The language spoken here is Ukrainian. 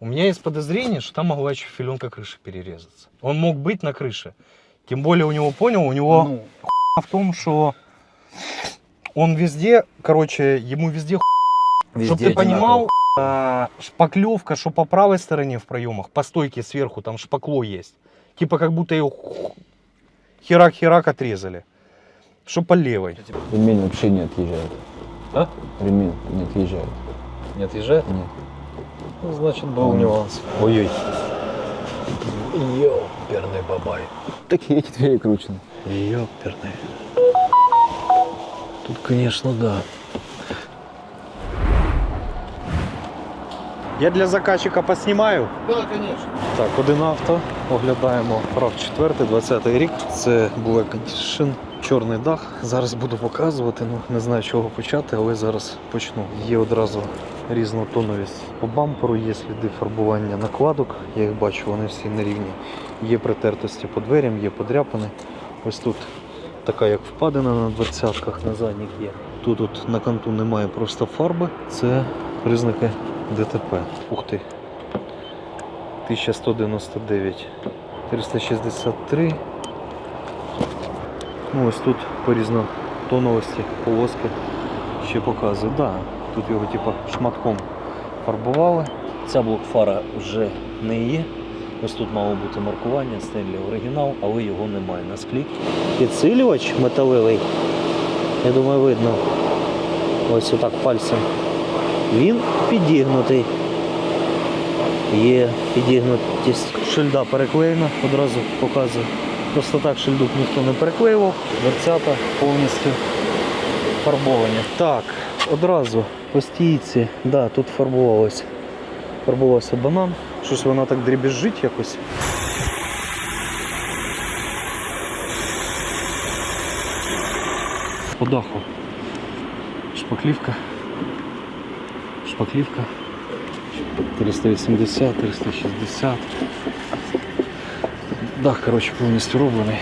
У меня есть подозрение, что там могла еще филенка крыши перерезаться. Он мог быть на крыше. Тем более у него, понял, у него Ну, в том, что он везде, короче, ему везде Чтоб ты понимал, а, шпаклевка, что по правой стороне в проемах, по стойке сверху, там шпакло есть. Типа как будто ее херак-херак отрезали. Что по левой. Ремень вообще не отъезжает. А? Ремень не отъезжает. не отъезжает? Нет. Ну, значит, был нюанс. Ой-ой. Ёперный бабай. Такие эти двери кручены. Ёперный. Тут, конечно, да. Я для заказчика поснимаю. Так, один авто. Оглядаємо RAV 4, 20 рік. Це Black Edition, чорний дах. Зараз буду показувати. Ну, не знаю, з чого почати, але зараз почну. Є одразу різнотоновість по бамперу, є сліди фарбування накладок. Я їх бачу, вони всі на рівні. Є притертості по дверям, є подряпини. Ось тут така як впадина на двадцятках, на задніх є. Тут от на канту немає просто фарби. Це признаки ДТП. Ух ти. 1199, 363. Ну, ось тут по різнотоновості полоски ще показує. Да, тут його типа шматком фарбували. Ця блокфара вже не є. Ось тут мало бути маркування, Стенлі оригінал, але його немає на склі. Підсилювач металевий. Я думаю, видно. Ось отак пальцем. Він підігнутий. Є підігнутість. Шильда переклеєна, одразу показую. Просто так шильдук ніхто не переклеював. Дверцята повністю фарбовані. Так, одразу по стійці, да, тут фарбувалось. Фарбувався банан. Щось вона так дрібіжить якось. По даху. Шпаклівка. Шпаклівка. 380, 360. Дах, коротше, повністю роблений.